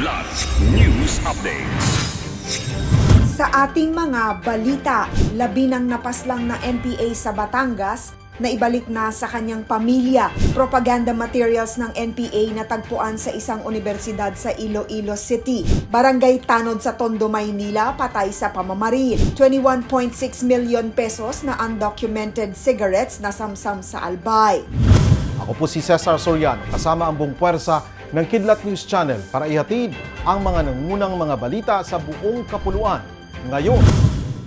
Kidlat News Updates. Sa ating mga balita, labi ng napaslang na NPA sa Batangas na ibalik na sa kanyang pamilya. Propaganda materials ng NPA na tagpuan sa isang universidad sa Iloilo City. Barangay Tanod sa Tondo, Maynila, patay sa pamamaril. 21.6 million pesos na undocumented cigarettes na samsam sa Albay. Ako po si Cesar Soriano kasama ang buong puwersa ng Kidlat News Channel para ihatid ang mga nangunang mga balita sa buong kapuluan. Ngayon,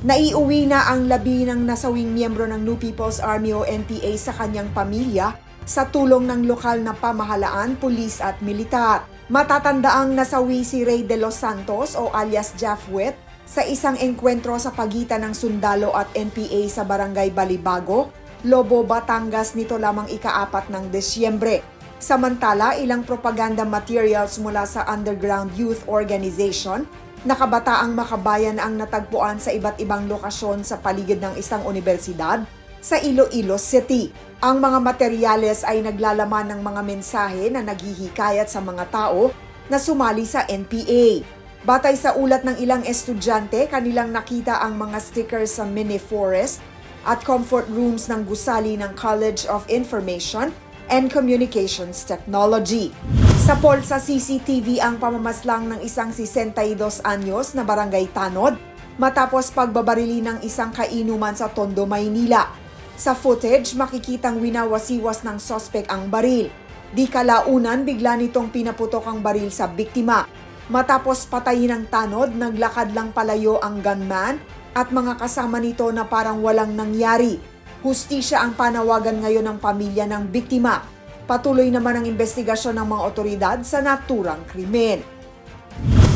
Naiuwi na ang labi ng nasawing miyembro ng New People's Army o NPA sa kanyang pamilya sa tulong ng lokal na pamahalaan, pulis at militar. Matatandaang nasawi si Ray de los Santos o alias Jaffwet sa isang engkwentro sa pagitan ng sundalo at NPA sa barangay Balibago, Lobo, Batangas nito lamang ikaapat ng Desyembre. Samantala, ilang propaganda materials mula sa Underground Youth Organization nakabataang makabayan ang natagpuan sa iba't ibang lokasyon sa paligid ng isang universidad sa Iloilo City. Ang mga materyales ay naglalaman ng mga mensahe na naghihikayat sa mga tao na sumali sa NPA. Batay sa ulat ng ilang estudyante, kanilang nakita ang mga stickers sa mini forest at comfort rooms ng gusali ng College of Information and Communications Technology. Sa poll sa CCTV ang pamamaslang ng isang 62 anyos na barangay Tanod matapos pagbabarili ng isang kainuman sa Tondo, Maynila. Sa footage, makikitang winawasiwas ng sospek ang baril. Di kalaunan, bigla nitong pinaputok ang baril sa biktima. Matapos patayin ng tanod, naglakad lang palayo ang gunman at mga kasama nito na parang walang nangyari. Hustisya ang panawagan ngayon ng pamilya ng biktima. Patuloy naman ang investigasyon ng mga otoridad sa naturang krimen.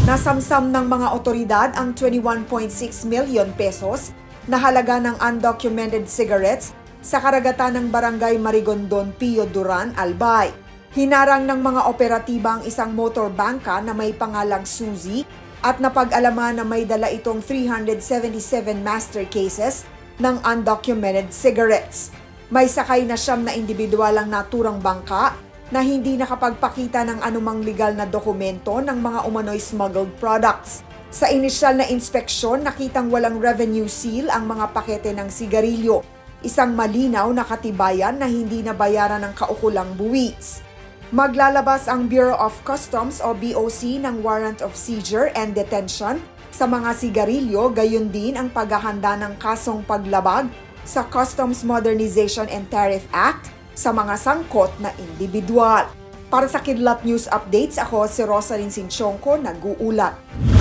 Nasamsam ng mga otoridad ang 21.6 million pesos na halaga ng undocumented cigarettes sa karagatan ng barangay Marigondon, Pio Duran, Albay. Hinarang ng mga operatiba ang isang motor bangka na may pangalang Suzy at napag-alaman na may dala itong 377 master cases ng undocumented cigarettes. May sakay na siyam na individual ang naturang bangka na hindi nakapagpakita ng anumang legal na dokumento ng mga umano'y smuggled products. Sa inisyal na inspeksyon, nakitang walang revenue seal ang mga pakete ng sigarilyo. Isang malinaw na katibayan na hindi nabayaran ng kaukulang buwis. Maglalabas ang Bureau of Customs o BOC ng warrant of seizure and detention sa mga sigarilyo, gayon din ang paghahanda ng kasong paglabag sa Customs Modernization and Tariff Act sa mga sangkot na individual. Para sa Kidlat News Updates, ako si Rosalyn Sinchonko, nag-uulat.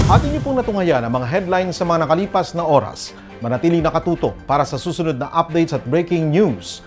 atin niyo pong natungayan ang mga headlines sa mga nakalipas na oras. Manatiling nakatuto para sa susunod na updates at breaking news.